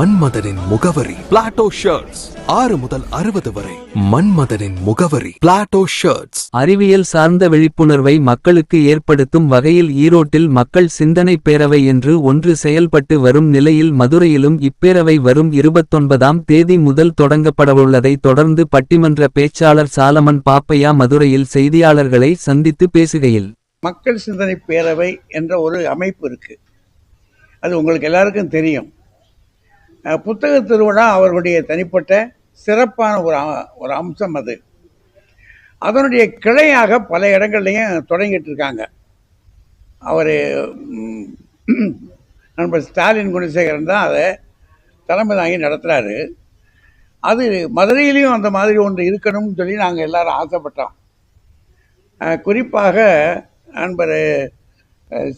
மன்மதனின் முகவரி Plato shirts ஆறு முதல் அறுபது வரை மன்மதனின் முகவரி பிளாட்டோ ஷர்ட்ஸ் அறிவியல் சார்ந்த விழிப்புணர்வை மக்களுக்கு ஏற்படுத்தும் வகையில் ஈரோட்டில் மக்கள் சிந்தனை பேரவை என்று ஒன்று செயல்பட்டு வரும் நிலையில் மதுரையிலும் இப்பேரவை வரும் இருபத்தொன்பதாம் தேதி முதல் தொடங்கப்படவுள்ளதை தொடர்ந்து பட்டிமன்ற பேச்சாளர் சாலமன் பாப்பையா மதுரையில் செய்தியாளர்களை சந்தித்து பேசுகையில். மக்கள் சிந்தனை பேரவை என்ற ஒரு அமைப்பு இருக்கு. அது உங்களுக்கு எல்லாருக்கும் தெரியும். புத்தக திருவிழா அவர்களுடைய தனிப்பட்ட சிறப்பான ஒரு அ- ஒரு அம்சம் அது. அதனுடைய கிளையாக பல இடங்கள்லையும் தொடங்கிட்டு இருக்காங்க அவர் நண்பர் ஸ்டாலின் குணசேகரன் தான் அதை தலைமை தாங்கி நடத்துகிறாரு அது மதுரையிலையும் அந்த மாதிரி ஒன்று இருக்கணும்னு சொல்லி நாங்கள் எல்லாரும் ஆசைப்பட்டோம். குறிப்பாக நண்பர்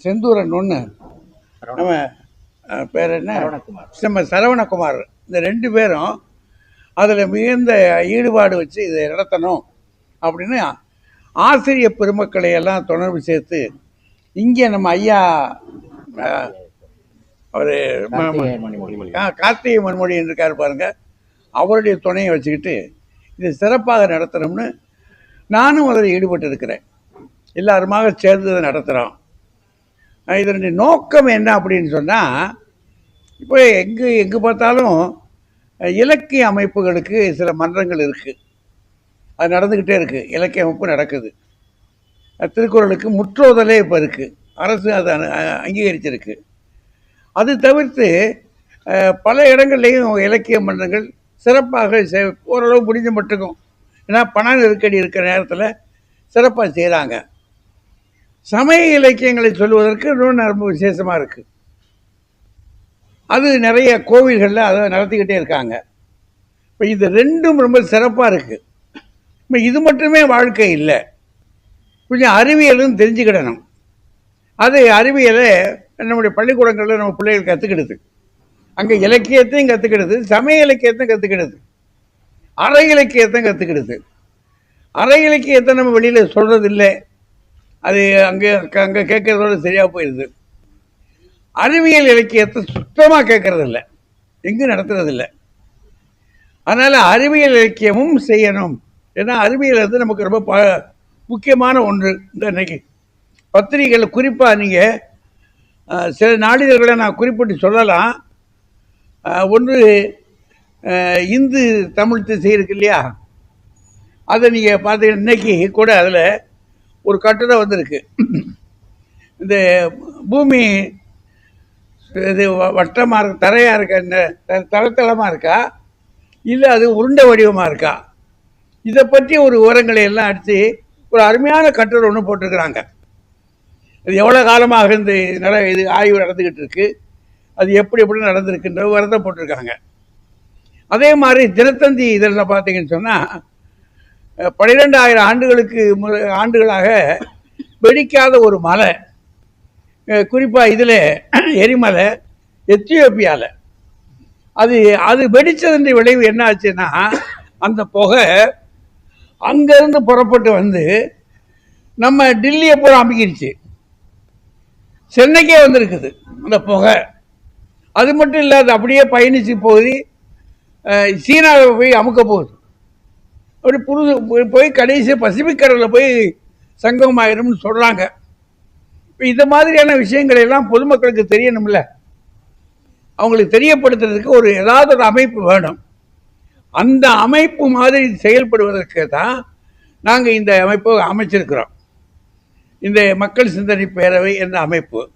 செந்தூரன் ஒன்று நம்ம பேர் என்ன? நம்ம சரவணகுமார். இந்த ரெண்டு பேரும் அதில் மிகுந்த ஈடுபாடு வச்சு இதை நடத்தணும் அப்படின்னு ஆசிரியர் பெருமக்களை எல்லாம் தொடர்பு சேர்த்து இங்கே நம்ம ஐயா அவர் கார்த்திகை மண்மொழி. இருக்கார் பாருங்க. அவருடைய துணையை வச்சுக்கிட்டு இதை சிறப்பாக நடத்தணும்னு நானும் அதில் ஈடுபட்டு இருக்கிறேன் எல்லாருமாக சேர்ந்து இதை நடத்துகிறோம் இதனுடைய நோக்கம் என்ன அப்படின்னு சொன்னால் இப்போ எங்கே எங்கே பார்த்தாலும் இலக்கிய அமைப்புகளுக்கு சில மன்றங்கள் இருக்குது அது நடந்துக்கிட்டே இருக்குது இலக்கிய அமைப்பு நடக்குது. திருக்குறளுக்கு முற்றோதலே இப்போ இருக்குது அரசு அதை அங்கீகரிச்சிருக்கு. அது தவிர்த்து பல இடங்கள்லையும் இலக்கிய மன்றங்கள் சிறப்பாக செ- ஓரளவு முடிஞ்ச மட்டுக்கும் ஏன்னா பண நெருக்கடி இருக்கிற நேரத்தில் சிறப்பாக செய்கிறாங்க சமய இலக்கியங்களை சொல்வதற்கு இன்னொன்று ரொம்ப விசேஷமாக இருக்குது அது நிறைய கோவில்களில் அதை நடத்திக்கிட்டே இருக்காங்க. இப்போ இது ரெண்டும் ரொம்ப சிறப்பாக இருக்குது இப்போ இது மட்டுமே வாழ்க்கை இல்லை. கொஞ்சம் அறிவியலும் தெரிஞ்சுக்கிடணும். அது அறிவியலை நம்முடைய பள்ளிக்கூடங்களில் நம்ம பிள்ளைகள் கற்றுக்கிடுது அங்கே இலக்கியத்தையும் கற்றுக்கிடுது சமய இலக்கியத்தையும் கற்றுக்கிடுது அற இலக்கியத்தையும் கற்றுக்கிடுது அற இலக்கியத்தை நம்ம வெளியில் சொல்கிறது இல்லை அது அங்கே அங்கே கேட்குறதோட சரியாக போயிடுது அறிவியல் இலக்கியத்தை சுத்தமாக கேட்கறது இல்லை எங்கும் நடத்துறது இல்லை அதனால் அறிவியல் இலக்கியமும் செய்யணும். ஏன்னா அறிவியல் வந்து நமக்கு ரொம்ப ப முக்கியமான ஒன்று இந்த இன்னைக்கு பத்திரிகைகள் குறிப்பாக நீங்கள் சில நாளிதழ்களை நான் குறிப்பிட்டு சொல்லலாம். ஒன்று இந்து தமிழ் திசை இருக்கு இல்லையா? அதை நீங்கள் பார்த்தீங்கன்னா இன்னைக்கு கூட அதில் ஒரு கட்டுரை வந்திருக்கு. இந்த பூமி இது வ- வட்டமா இருக்கு தரையாக இருக்கா இந்த த- தளத்தளமாக இருக்கா? இல்லை அது உருண்டை வடிவமாக இருக்கா? இதை பற்றி ஒரு விவரங்களை எல்லாம் அடித்து ஒரு அருமையான கட்டுரை ஒன்று போட்டிருக்கிறாங்க. அது எவ்வளோ காலமாக இந்த நட இது ஆய்வு நடந்துக்கிட்டு இருக்கு? அது எப்படி எப்படி நடந்திருக்குன்ற விவரத்தை போட்டிருக்காங்க. அதே மாதிரி தினத்தந்தி இதில் பார்த்தீங்கன்னு சொன்னால் பன்னிரெண்டாயிரம் ஆண்டுகளுக்கு ஆண்டுகளாக வெடிக்காத ஒரு மலை. குறிப்பாக இதில் எரிமலை எத்தியோப்பியாவில் அது அது வெடித்ததுன்ற விளைவு என்ன ஆச்சுன்னா அந்த புகை அங்கேருந்து புறப்பட்டு வந்து நம்ம டில்லியை பூரா அமைக்கிருச்சு. சென்னைக்கே வந்திருக்குது அந்த புகை. அது மட்டும் இல்லாத அப்படியே பயணித்து போய் சீனாவை போய் அமுக்க போகுது. அப்படி புது போய்- கடைசி பசிபிக் கடலில் போய் சங்கம் ஆயிரும்னு சொல்கிறாங்க இப்போ இந்த மாதிரியான விஷயங்களை எல்லாம் பொதுமக்களுக்கு தெரியணும்ல. அவங்களுக்கு தெரியப்படுத்துறதுக்கு ஒரு ஏதாவது ஒரு அமைப்பு வேணும். அந்த அமைப்பு மாதிரி செயல்படுவதற்கு தான் நாங்கள் இந்த அமைப்பை அமைச்சிருக்கிறோம். இந்த மக்கள் சிந்தனை பேரவை என்ற அமைப்பு.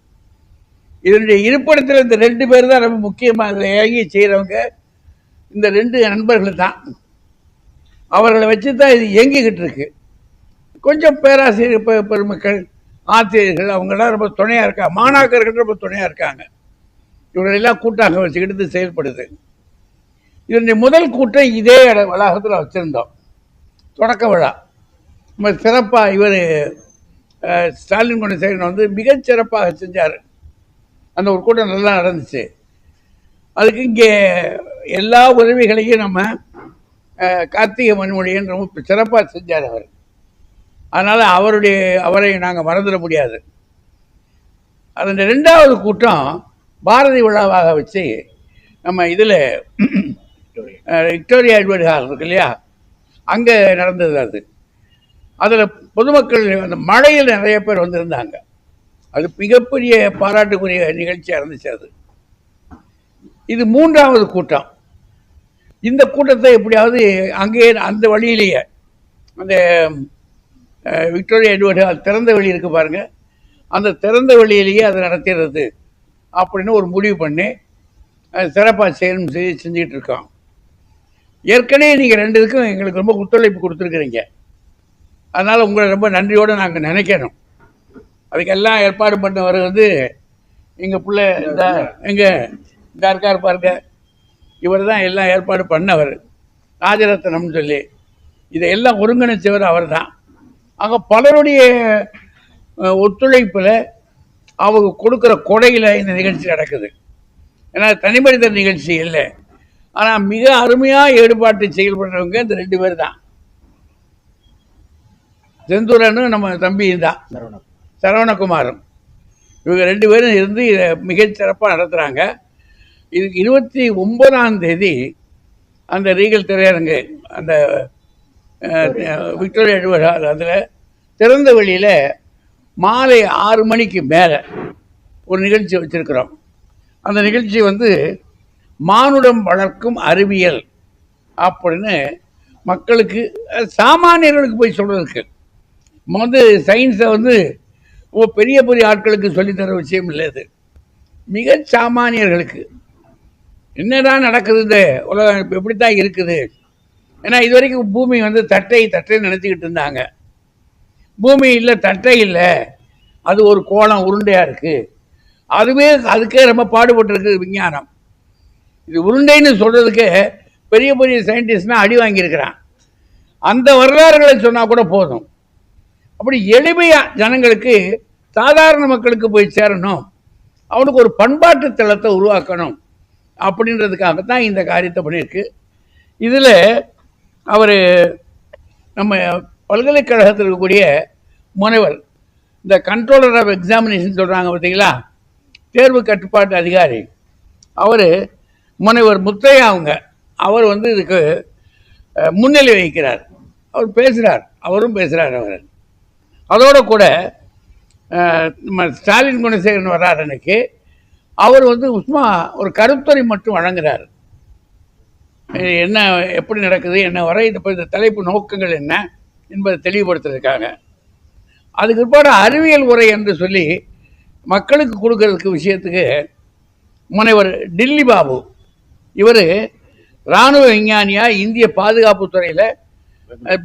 இதனுடைய இருப்பிடத்தில் இந்த ரெண்டு பேர் தான் ரொம்ப முக்கியமாக இதில் இறங்கி செய்கிறவங்க இந்த ரெண்டு நண்பர்கள் தான். அவர்களை வச்சு தான் இது இயங்கிக்கிட்டு இருக்கு. கொஞ்சம் பேராசிரியர் பெ- பெருமக்கள் ஆசிரியர்கள் அவங்கெல்லாம் ரொம்ப துணையாக இருக்காங்க. மாணாக்கர்கள் ரொம்ப துணையாக இருக்காங்க. இவங்களெல்லாம் கூட்டாக வச்சுக்கிட்டு இது செயல்படுது. இதனுடைய முதல் கூட்டம் இதே இட வளாகத்தில் வச்சுருந்தோம். தொடக்க விழா. நம்ம சிறப்பாக இவர் ஸ்டாலின் குணசேகரன் வந்து மிகச்சிறப்பாக செஞ்சார். அந்த ஒரு கூட்டம் நல்லா நடந்துச்சு. அதுக்கு இங்கே எல்லா உதவிகளையும் நம்ம கார்த்திகை மண்மொழியன் ரொம்ப சிறப்பாக செஞ்சார் அவர். அதனால் அவருடைய அவரை நாங்கள் மறந்துட முடியாது. அதன் ரெண்டாவது கூட்டம் பாரதி விழாவாக வச்சு நம்ம இதில் விக்டோரியா எட்வர்ட் ஹால் இருக்கு இல்லையா? அங்கே நடந்தது அது. அதில் பொதுமக்கள் அந்த மழையில் நிறைய பேர் வந்திருந்தாங்க. அது மிகப்பெரிய பாராட்டுக்குரிய நிகழ்ச்சியாக இருந்துச்சு அது. இது மூன்றாவது கூட்டம். இந்த கூட்டத்தை எப்படியாவது அங்கேயே அந்த வழியிலேயே அந்த விக்டோரியா எட்வர்ட் ஹால் திறந்த வழி இருக்கு பாருங்க. அந்த திறந்த வழியிலேயே அதை நடத்திடுறது அப்படின்னு ஒரு முடிவு பண்ணி சிறப்பாக செயலும் செய்ய செஞ்சுக்கிட்டு இருக்கோம் ஏற்கனவே நீங்கள் ரெண்டு இதுக்கும் எங்களுக்கு ரொம்ப ஒத்துழைப்பு கொடுத்துருக்குறீங்க. அதனால் உங்களை ரொம்ப நன்றியோடு நாங்கள் நினைக்கணும். அதுக்கெல்லாம் ஏற்பாடு பண்ணவர் வந்து எங்கள் பிள்ளை இந்த எங்கள் இந்த இருக்கார் பாருங்க. இவர் தான் எல்லாம் ஏற்பாடு பண்ணவர். ராஜரத்னம்னு சொல்லி. இதையெல்லாம் ஒருங்கிணைச்சவர் அவர் தான் அங்கே பலருடைய ஒத்துழைப்பில் அவங்க கொடுக்குற கொடையில் இந்த நிகழ்ச்சி நடக்குது. ஏன்னா தனிமனித நிகழ்ச்சி இல்லை. ஆனால் மிக அருமையாக ஈடுபாட்டு செயல்படுறவங்க இந்த ரெண்டு பேர் தான் செந்தூரனும் நம்ம தம்பியும் தான். சரவணகுமாரும். இவங்க ரெண்டு பேரும் இருந்து இதை மிகச் சிறப்பாக நடத்துகிறாங்க இது இருபத்தி ஒன்பதாம் தேதி அந்த ரீகல் திரையரங்கு அந்த விக்டோரியா எட்வர்ட் ஹால் அதில் திறந்த வெளியில் மாலை ஆறு மணிக்கு மேலே ஒரு நிகழ்ச்சி வச்சுருக்கிறோம். அந்த நிகழ்ச்சி வந்து மானுடம் வளர்க்கும் அறிவியல் அப்படின்னு மக்களுக்கு சாமானியர்களுக்கு போய் சொல்கிறதுக்கு நம்ம வந்து சயின்ஸை வந்து பெரிய பெரிய ஆட்களுக்கு சொல்லித்தர விஷயம் இல்லை அது. மிக சாமானியர்களுக்கு. என்னதான் நடக்குது இந்த உலகம்? இப்போ எப்படி தான் இருக்குது. ஏன்னா இது வரைக்கும் பூமி வந்து தட்டை தட்டை நினச்சிக்கிட்டு இருந்தாங்க. பூமி இல்லை தட்டை இல்லை. அது ஒரு கோலம் உருண்டையாக இருக்குது அதுவே அதுக்கே ரொம்ப பாடுபட்டிருக்கு விஞ்ஞானம். இது உருண்டைன்னு சொல்கிறதுக்கு பெரிய பெரிய சயின்டிஸ்ட்னா அடி வாங்கியிருக்கிறான். அந்த வரலாறுகளை சொன்னால் கூட போதும். அப்படி எளிமையாக ஜனங்களுக்கு சாதாரண மக்களுக்கு போய் சேரணும். அவனுக்கு ஒரு பண்பாட்டு தளத்தை உருவாக்கணும். அப்படின்றதுக்காக தான் இந்த காரியத்தை பண்ணியிருக்கு. இதில் அவர் நம்ம பல்கலைக்கழகத்தில் இருக்கக்கூடிய முனைவர் இந்த கண்ட்ரோலர் ஆஃப் எக்ஸாமினேஷன் சொல்கிறாங்க பார்த்தீங்களா? தேர்வு கட்டுப்பாட்டு அதிகாரி. அவர் முனைவர் முத்தையா அவங்க அவர் வந்து இதுக்கு முன்னிலை வகிக்கிறார். அவர் பேசுகிறார் அவரும் பேசுகிறார் அவர். அதோடு கூட நம்ம ஸ்டாலின் குணசேகரன் வர்றார் அன்னைக்கு. அவர் வந்து உஸ்மா ஒரு கருத்துரை மட்டும் வழங்குறார். என்ன எப்படி நடக்குது என்ன வரை இந்த இந்த தலைப்பு நோக்கங்கள் என்ன என்பதை தெளிவுபடுத்துறதுக்காக. அதுக்கு பிற்பாடு அறிவியல் உரை என்று சொல்லி மக்களுக்கு கொடுக்கறதுக்கு விஷயத்துக்கு முனைவர் டில்லி பாபு இவர் இராணுவ விஞ்ஞானியாக இந்திய பாதுகாப்பு துறையில்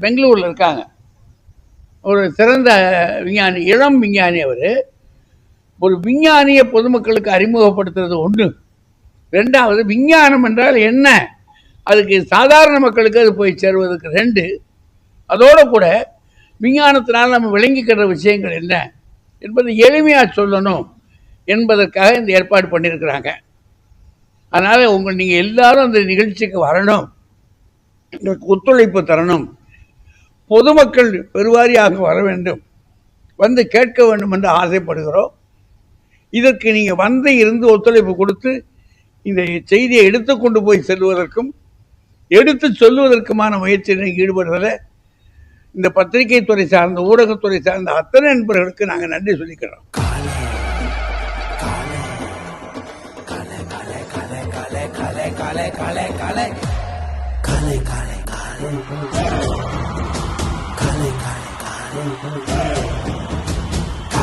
பெங்களூரில் இருக்காங்க. ஒரு சிறந்த விஞ்ஞானி இளம் விஞ்ஞானி அவர். ஒரு விஞ்ஞானியை பொதுமக்களுக்கு அறிமுகப்படுத்துறது ஒன்று ரெண்டாவது விஞ்ஞானம் என்றால் என்ன? அதுக்கு சாதாரண மக்களுக்கு அது போய் சேருவதற்கு ரெண்டு அதோடு கூட விஞ்ஞானத்தினால் நம்ம விளங்கிக்கிற விஷயங்கள் என்ன என்பதை எளிமையாக சொல்லணும் என்பதற்காக இந்த ஏற்பாடு பண்ணியிருக்கிறாங்க. அதனால் உங்கள் நீங்கள் எல்லாரும் அந்த நிகழ்ச்சிக்கு வரணும். ஒத்துழைப்பு தரணும். பொதுமக்கள் பெருவாரியாக வர வேண்டும். வந்து கேட்க வேண்டும் என்று ஆசைப்படுகிறோம். இதற்கு நீங்கள் வந்து இருந்து ஒத்துழைப்பு கொடுத்து இந்த செய்தியை எடுத்துக்கொண்டு போய் செல்வதற்கும் எடுத்து சொல்லுவதற்குமான முயற்சியில் ஈடுபடுறதில் இந்த பத்திரிகை துறை சார்ந்த ஊடகத்துறை சார்ந்த அத்தனை நண்பர்களுக்கு நாங்கள் நன்றி சொல்லிக்கிறோம்